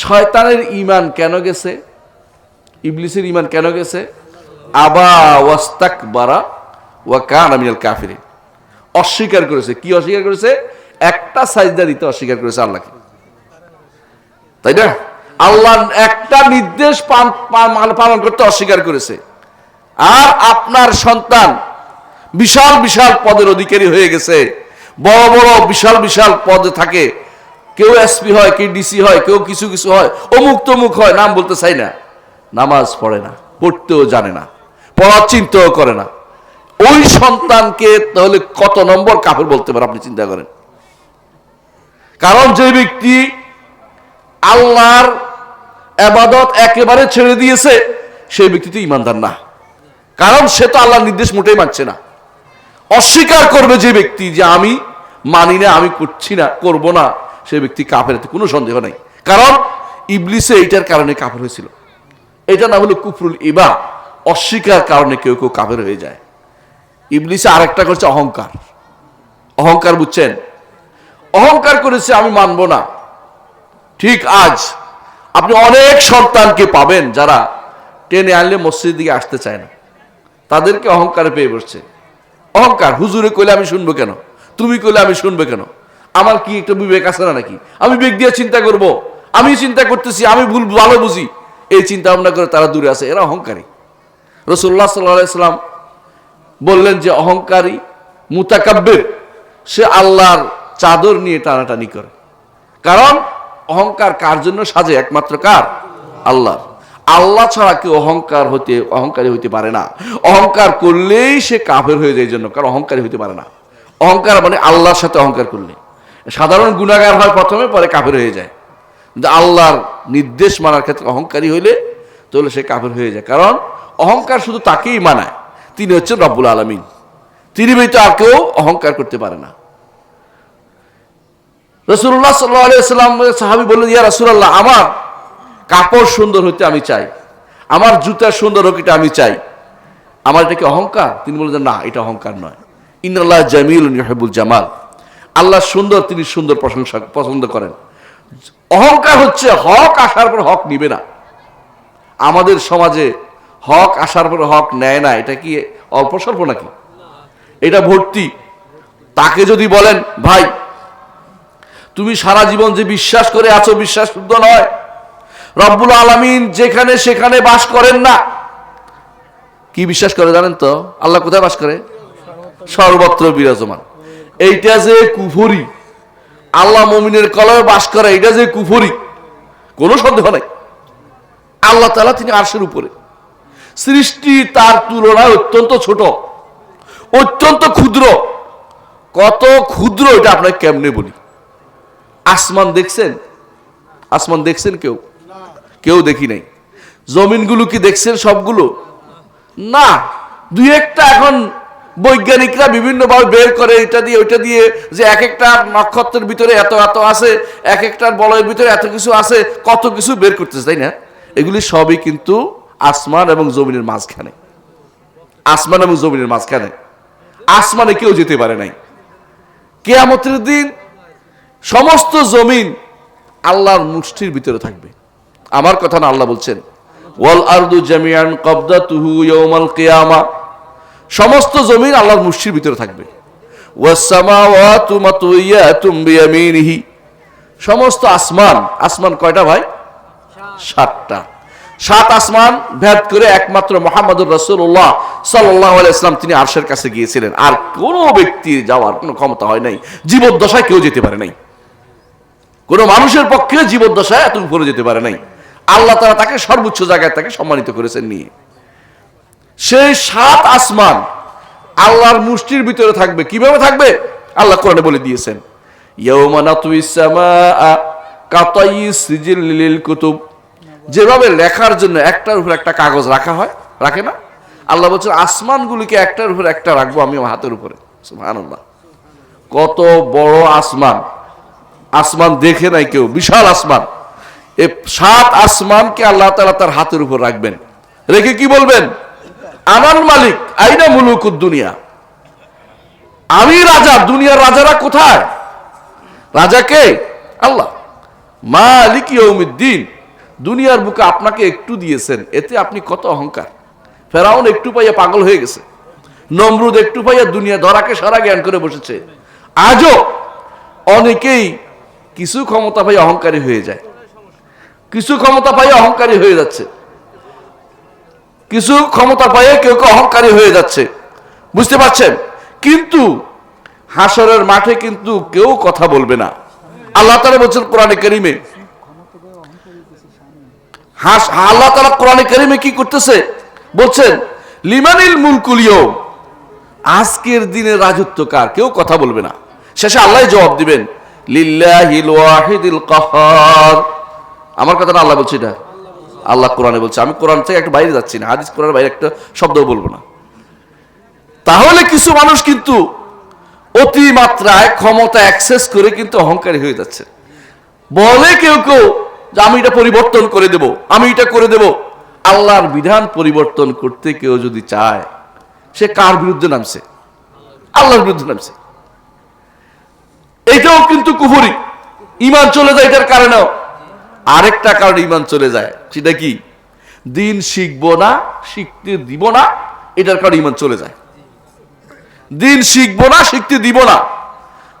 শয়তানের ইমান কেন গেছে? ইবলিসের ইমান কেন গেছে? আবা ওয়াস্তাক বারা ওয়া কান আমিনাল কাফিরিন। অস্বীকার করেছে। কি অস্বীকার করেছে? একটা সাজদা দিতে অস্বীকার করেছে আল্লাহকে। তাই না? আল্লাহ একটা নির্দেশ পালন করতে অস্বীকার করেছে। আর আপনার সন্তান বিশাল বিশাল পদের অধিকারী হয়ে গেছে। বড় বড় বিশাল বিশাল পদে থাকে। কেউ এসপি হয়, কেউ ডিসি হয়, কেউ কিছু কিছু হয়, অমুক তমুক হয়, নাম বলতে চাই না। নামাজ পড়ে না, পড়তেও জানে না, পড়ার চিন্তাও করে না। ওই সন্তানকে তাহলে কত নম্বর কাপড় বলতে পারে, আপনি চিন্তা করেন। কারণ যে ব্যক্তি আল্লাহর আবাদত একেবারে ছেড়ে দিয়েছে, সেই ব্যক্তি তো ইমানদার না। কারণ সে তো আল্লাহর নির্দেশ মোটেই মানছে না। অস্বীকার করবে যে ব্যক্তি যে আমি মানি না, আমি করছি না, করব না। সে ব্যক্তি কাফের কোনো সন্দেহ নাই। কারণ ইবলিসে এইটার কারণে কাফের হয়েছিল। এটা না হলো কুফরুল ইবা, অস্বীকার কারণে কেউ কেউ কাফের হয়ে যায়। ইবলিসে আরেকটা করছে অহংকার। অহংকার বুঝছেন? অহংকার করেছে, আমি মানব না। ঠিক আজ আপনি অনেক সন্তানকে পাবেন যারা টেনে আনলে মসজিদ দিকে আসতে চায় না। তাদেরকে অহংকারে পেয়ে বসছে। অহংকার, হুজুরে কইলে আমি শুনব কেন? তুমি কইলে আমি শুনব কেন? আমার কি একটা বিবেক আছে না নাকি? আমি বিবেক দিয়ে চিন্তা করব। আমি চিন্তা করতেছি, আমি ভুল ভালো বুঝি। এই চিন্তা ভাবনা করে তারা দূরে আছে, এরা অহংকারী। রসুল্লাহ সাল্লাম বললেন যে, অহংকারী মুতাকাব্যের সে আল্লাহর চাদর নিয়ে টানাটানি করে। কারণ, অহংকার কার জন্য সাজে? একমাত্র কার? আল্লাহ আল্লাহ ছাড়া কেউ অহংকার হতে, অহংকারী হইতে পারে না। অহংকার করলেই সে কাফের হয়ে যায় জন্য, কারণ অহংকারী হইতে পারে না। অহংকার মানে আল্লাহর সাথে অহংকার করলে। সাধারণ গুণাগার হয় প্রথমে, পরে কাফের হয়ে যায়। কিন্তু আল্লাহর নির্দেশ মানার ক্ষেত্রে অহংকারী হইলে, তাহলে সে কাফের হয়ে যায়। কারণ অহংকার শুধু তাকেই মানায়। তিনি হচ্ছেন রব্বুল আলমিন। তিনি ব্যতীত আর কেউ অহংকার করতে পারে না। রসুল্লাহ সাল্লাম সাহাবি বললেন, ইয়া রসুল্লাহ আমার কাপড় সুন্দর হইতে আমি চাই। আমার জুতা সুন্দর হোক এটা আমি চাই। আমার এটা কি অহংকার? তিনি বললেন, না, এটা অহংকার নয়। ইন্দাল্লাহ জামিল জামাল। আল্লাহ সুন্দর, তিনি সুন্দর প্রশংসা, পছন্দ করেন। অহংকার হচ্ছে, হক আসার পর হক নিবে না। আমাদের সমাজে হক আসার পর হক নেয় না, এটা কি অল্প স্বল্প নাকি? এটা ভর্তি। তাকে যদি বলেন, ভাই, তুমি সারা জীবন যে বিশ্বাস করে আছো, বিশ্বাস শুদ্ধ নয়। রব্বুল আলমিন যেখানে সেখানে বাস করেন না। কি বিশ্বাস করে জানেন তো? আল্লাহ কোথায় বাস করে? সর্বত্র বিরাজমান। এইটা যে কুফরি, আল্লাহ মমিনের কলমে বাস করে এটা যে কুফরি, কোনো সন্দেহ নাই। আল্লাহ তালা তিনি আরশের উপরে। সৃষ্টি তার তুলনায় অত্যন্ত ছোট, অত্যন্ত ক্ষুদ্র। কত ক্ষুদ্র এটা আপনাকে কেমনে বলি? আসমান দেখছেন? আসমান দেখছেন কেউ? কেউ দেখি নাই। জমিনগুলো কি দেখছেন সবগুলো? না, দুই একটা এখন বৈজ্ঞানিকরা বিভিন্নভাবে বের করে এটা দিয়ে, ওইটা দিয়ে যে এক একটা নক্ষত্রের ভিতরে এত এত আছে, এক একটার বলয়ের ভিতরে এত কিছু আছে, কত কিছু বের করতেছে, তাই না? এগুলি সবই কিন্তু আসমান এবং জমিনের মাঝখানে। আসমান এবং জমিনের মাঝখানে। আসমানে কেউ যেতে পারে নাই। কেয়ামতের দিন সমস্ত জমিন আল্লাহর মুষ্টির ভিতরে থাকবে। আমার কথা না আল্লাহ বলছেন, ওয়াল আরদু জামিয়ান কবদাতুহু ইয়াউমাল কিয়ামা। সমস্ত জমিন আল্লাহর মুষ্টির ভিতরে থাকবে। সমস্ত আসমান আসমান কয়টা ভাই? সাতটা। সাত আসমান ভেদ করে একমাত্র মোহাম্মদুর রসুল্লাহ সাল্লাহ ইসলাম তিনি আরশের কাছে গিয়েছিলেন। আর কোনো ব্যক্তির যাওয়ার কোনো ক্ষমতা হয় নাই। জীবদ্দশায় কেউ যেতে পারে নাই। কোনো মানুষের পক্ষে জীবদ্দশায় এত উপরে যেতে পারে নাই। আল্লাহ তারা তাকে সর্বোচ্চ জায়গায় তাকে সম্মানিত করেছেন নিয়ে। সেই সাত আসমান আল্লাহর মুষ্টির ভিতরে থাকবে। কীভাবে থাকবে? আল্লাহ কোরআনে বলে দিয়েছেন কুতুব। যেভাবে লেখার জন্য একটার উপর একটা কাগজ রাখা হয়, রাখে না? আল্লাহ বলছেন, আসমানগুলিকে একটার উপর একটা রাখব আমি আমার হাতের উপরে। সুবহানাল্লাহ। কত বড় আসমান। আসমান দেখে নাই কেউ, বিশাল আসমান। এ সাত আসমানকে আল্লাহ তাআলা তার হাতের উপর রাখবেন। রেখে কি বলবেন? আমার মালিক, আইনা মুলুকুদ দুনিয়া। আমি রাজা, দুনিয়ার রাজারা কোথায়? রাজা কে? আল্লাহ। মালিক দুনিয়ার বুকে আপনাকে একটু দিয়েছেন, এতে আপনি কত অহংকার। ফেরাউন একটু পাইয়া পাগল হয়ে গেছে। নমরুদ একটু পাইয়া দুনিয়া ধরাকে সারা জ্ঞান করে বসেছে। আজও অনেকেই কিছু ক্ষমতা পাই অহংকারী হয়ে যায়। কিছু ক্ষমতা পাই অহংকারী হয়ে যাচ্ছে। কিছু ক্ষমতা পাইয়ে কেউ কেউ অহংকারী হয়ে যাচ্ছে। বুঝতে পারছেন? কিন্তু হাসরের মাঠে কিন্তু কেউ কথা বলবে না। আল্লাহ তালা বলছেন কোরআনে করিমে। হাস আল্লাহ তালা কোরআনে করিমে কি করতেছে? বলছেন, লিমানিল মুলকুলিও আজকের দিনে রাজত্ব কার? কেউ কথা বলবে না। শেষে আল্লাহ জবাব দিবেন, লিল্লাহিল ওয়াহিদিল কাহার। আমার কথাটা আল্লাহ বলছে এটা। আল্লাহ কোরআনে বলছে, আমি কোরআন থেকে একটু বাইরে যাচ্ছি না, হাদিস কোরআনের বাইরে একটা শব্দ বলব না। তাহলে কিছু মানুষ কিন্তু অতিমাত্রায় ক্ষমতা অ্যাক্সেস করে কিন্তু অহংকারী হয়ে যাচ্ছে। বলে কেউ কেউ যে আমি এটা পরিবর্তন করে দেব, আমি এটা করে দেব। আল্লাহর বিধান পরিবর্তন করতে কেউ যদি চায়, সে কার বিরুদ্ধে নামছে? আল্লাহর বিরুদ্ধে নামছে। এটাও কিন্তু কুফুরি। ইমান চলে যায় এটার কারণেও। আরেকটা কারণে ইমান চলে যায়। সেটা কি? দিন শিখব না, শিখতে দিব না, এটার কারণে ইমান চলে যায়। দিন শিখব না, শিখতে দিব না।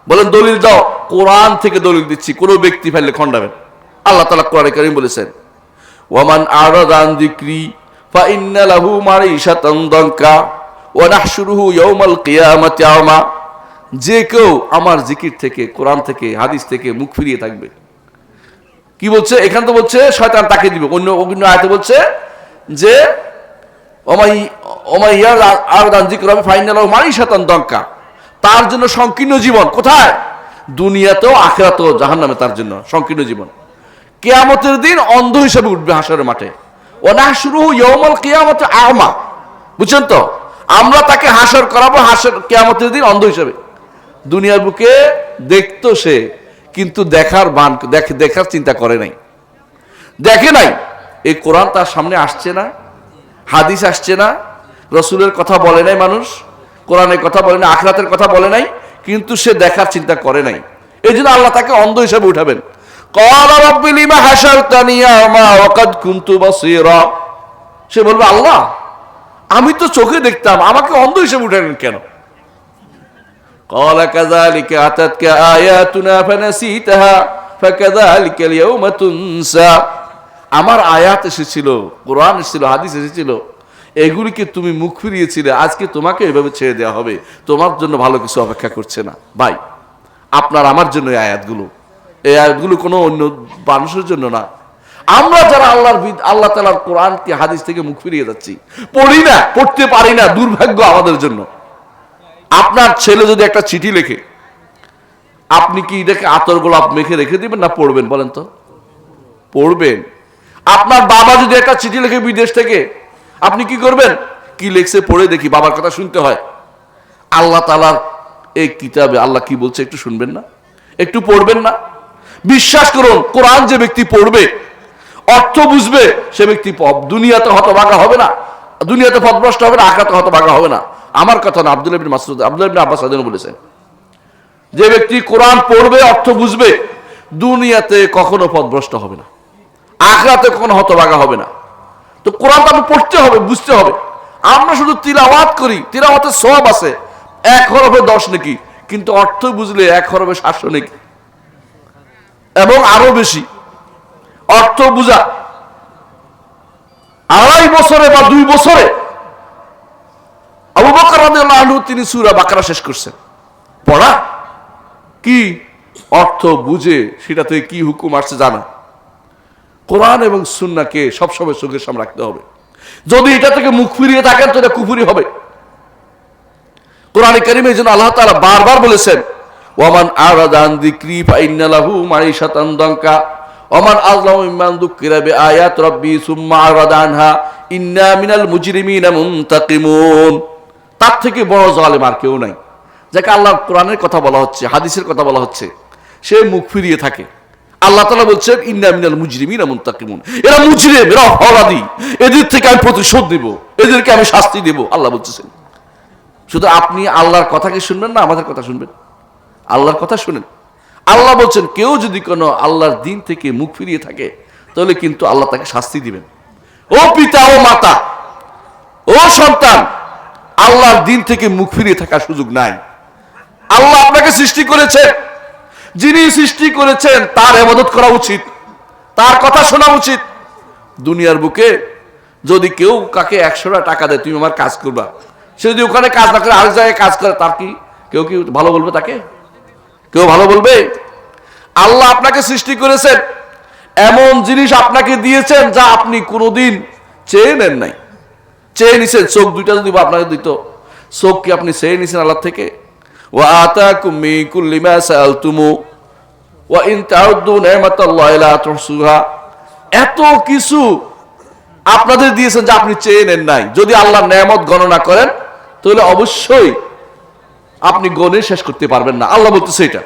বলেন, দলিল দাও, কোরআন থেকে দলিল দিচ্ছি, কোনো ব্যক্তি ফেললে খণ্ডাবেন। আল্লাহ তালা কোরআন করিম বলেছেন, ওয়ামান আরাদান দিক্রি যে কেউ আমার জিকির থেকে, কোরআন থেকে, হাদিস থেকে মুখ ফিরিয়ে থাকবে। কি বলছে? এখান তো বলছে, শয়তান তাকে দিবে। অন্য অন্য আয়তে বলছে যে আর ফাইনাল তার জন্য সংকীর্ণ জীবন কোথায়? দুনিয়াতেও আখেরাতেও জাহান্নামে তার জন্য সংকীর্ণ জীবন। কেয়ামতের দিন অন্ধ হিসেবে উঠবে হাসরের মাঠে। ও না শুরু ইয়মল কেয়ামতে আমা। বুঝছেন তো? আমরা তাকে হাসর করাবো হাসর কেয়ামতের দিন অন্ধ হিসেবে। দুনিয়ার বুকে দেখতো সে কিন্তু দেখার বান দেখার চিন্তা করে নাই। দেখে নাই। এই কোরআন তার সামনে আসছে না, হাদিস আসছে না, রসুলের কথা বলে নাই মানুষ, কোরআনের কথা বলে না আখরাতের কথা বলে নাই, কিন্তু সে দেখার চিন্তা করে নাই। এই জন্য আল্লাহ তাকে অন্ধ হিসাবে উঠাবেন। সে বলবে, আল্লাহ, আমি তো চোখে দেখতাম, আমাকে অন্ধ হিসেবে উঠাবেন কেন? قال كذلك أتتك آياتنا فنسيتها فكذلك اليوم تنسى আমার আয়াত এসেছিল কোরআন এসেছিল হাদিস এসেছিল এগুলিকে তুমি মুখ ফিরিয়েছিলে আজকে তোমাকে এভাবে ছেড়ে দেওয়া হবে তোমার জন্য ভালো কিছু অপেক্ষা করছে না ভাই আপনার আমার জন্য এই আয়াতগুলো এই আয়াতগুলো কোনো অন্য মানুষের জন্য না আমরা যারা আল্লাহর বিদ- আল্লাহ তালার কোরআন কি হাদিস থেকে মুখ ফিরিয়ে যাচ্ছি পড়ি না পড়তে পারি না দুর্ভাগ্য আমাদের জন্য আপনার ছেলে যদি একটা চিঠি লেখে, আপনি কি এটাকে আতর গোলাপ মেখে রেখে দিবেন না পড়বেন বলেন তো? পড়বেন। আপনার বাবা যদি একটা চিঠি লেখে বিদেশ থেকে, আপনি কি করবেন? কি লেখছে পড়ে দেখি, বাবার কথা শুনতে হয়। আল্লাহ তালার এই কিতাবে আল্লাহ কি বলছে একটু শুনবেন না? একটু পড়বেন না? বিশ্বাস করুন, কোরআন যে ব্যক্তি পড়বে, অর্থ বুঝবে, সে ব্যক্তি দুনিয়াতে হতভাগা হবে না। দুনিয়াতে পথভ্রষ্ট হবে না আখাতে হতভাগা হবে না। আমার কথা না আব্দুল মাসুদ আব্দুল ইবিন আব্বাস বলেছেন। যে ব্যক্তি কোরআন পড়বে, অর্থ বুঝবে, দুনিয়াতে কখনো পথভ্রষ্ট হবে না। আখরাতে কখনো হতভাগা হবে না। তো কোরআন তো আমি পড়তে হবে, বুঝতে হবে। আমরা শুধু তিলাওয়াত করি তিলাওয়াতের সব আছে। এক হরফে দশ নাকি, কিন্তু অর্থ বুঝলে এক হরফে সাতশো নাকি। এবং আরও বেশি, অর্থ বুঝা। আড়াই বছরে বা দুই বছরে আবু বকর আনহু তিনি সূরা বাকারা শেষ করছেন। পড়া? কি অর্থ বুঝে সেটা থেকে কি হুকুম আসছে জানা। কোরআন এবং সুন্নাকে সবসময় চোখের সামনে রাখতে হবে। যদি এটা থেকে মুখ ফিরিয়ে থাকেন তো এটা কুফুরি হবে। কোরআন কারিমে জন্য আল্লাহ তাআলা বারবার বলেছেন, ওয়ামান আরাদান দিক্রি ফাইন্না লাহু মাইশাতান দাঙ্কা ওমান মিম্মান দুক্কিরা বিআয়াত রাব্বি সুম্মা আরাদা আনহা, ইন্না মিনাল মুজরিমিনা মুনতাকিমুন। তার থেকে বড় জালেম আর কেউ নাই। যাকে আল্লাহ কোরআনের কথা বলা হচ্ছে, হাদিসের কথা বলা হচ্ছে, সে মুখ ফিরিয়ে থাকে। আল্লাহ তালা বলছেন, ইন্না মিনাল মুজরিমিনা মুনতাকিমুন। এরা মুজরিম, এরা অপরাধী। এদের থেকে আমি প্রতিশোধ দেব এদেরকে আমি শাস্তি দেব, আল্লাহ বলতেছেন। শুধু আপনি আল্লাহর কথাকে শুনবেন না, আমাদের কথা শুনবেন। আল্লাহর কথা শুনেন। আল্লাহ বলছেন, কেউ যদি কোনো আল্লাহর দিন থেকে মুখ ফিরিয়ে থাকে, তাহলে কিন্তু আল্লাহ তাকে শাস্তি দিবেন। ও পিতা, ও মাতা, ও সন্তান আল্লাহর দিন থেকে মুখ ফিরিয়ে থাকার সুযোগ নাই। আল্লাহ আপনাকে সৃষ্টি করেছেন। যিনি সৃষ্টি করেছেন, তার এবাদত করা উচিত। তার কথা শোনা উচিত। দুনিয়ার বুকে যদি কেউ কাকে একশোটা টাকা দেয়, তুমি আমার কাজ করবা। সে যদি ওখানে কাজ না করে আরেক জায়গায় কাজ করে, তার কি, কেউ কি ভালো বলবে তাকে? কেউ ভালো বলবে? আল্লাহ আপনাকে সৃষ্টি করেছেন। এমন জিনিস আপনাকে দিয়েছেন যা আপনি কোনোদিন চেয়ে নেন নাই। চেয়ে নিছেন, চোখ দুইটা যদি আপনাকে দিত, চোখ কি আপনি চেয়ে নিছেন আল্লাহ থেকে? ও আতা কুমি কুল্লিমা সালতুমু ওয়া ইন তাউদ্দু এত কিছু আপনাদের দিয়েছেন যে আপনি চেয়ে নেন নাই। যদি আল্লাহর নেয়ামত গণনা করেন, তাহলে অবশ্যই আপনি গণে শেষ করতে পারবেন না। আল্লাহ বলতেছে এটা।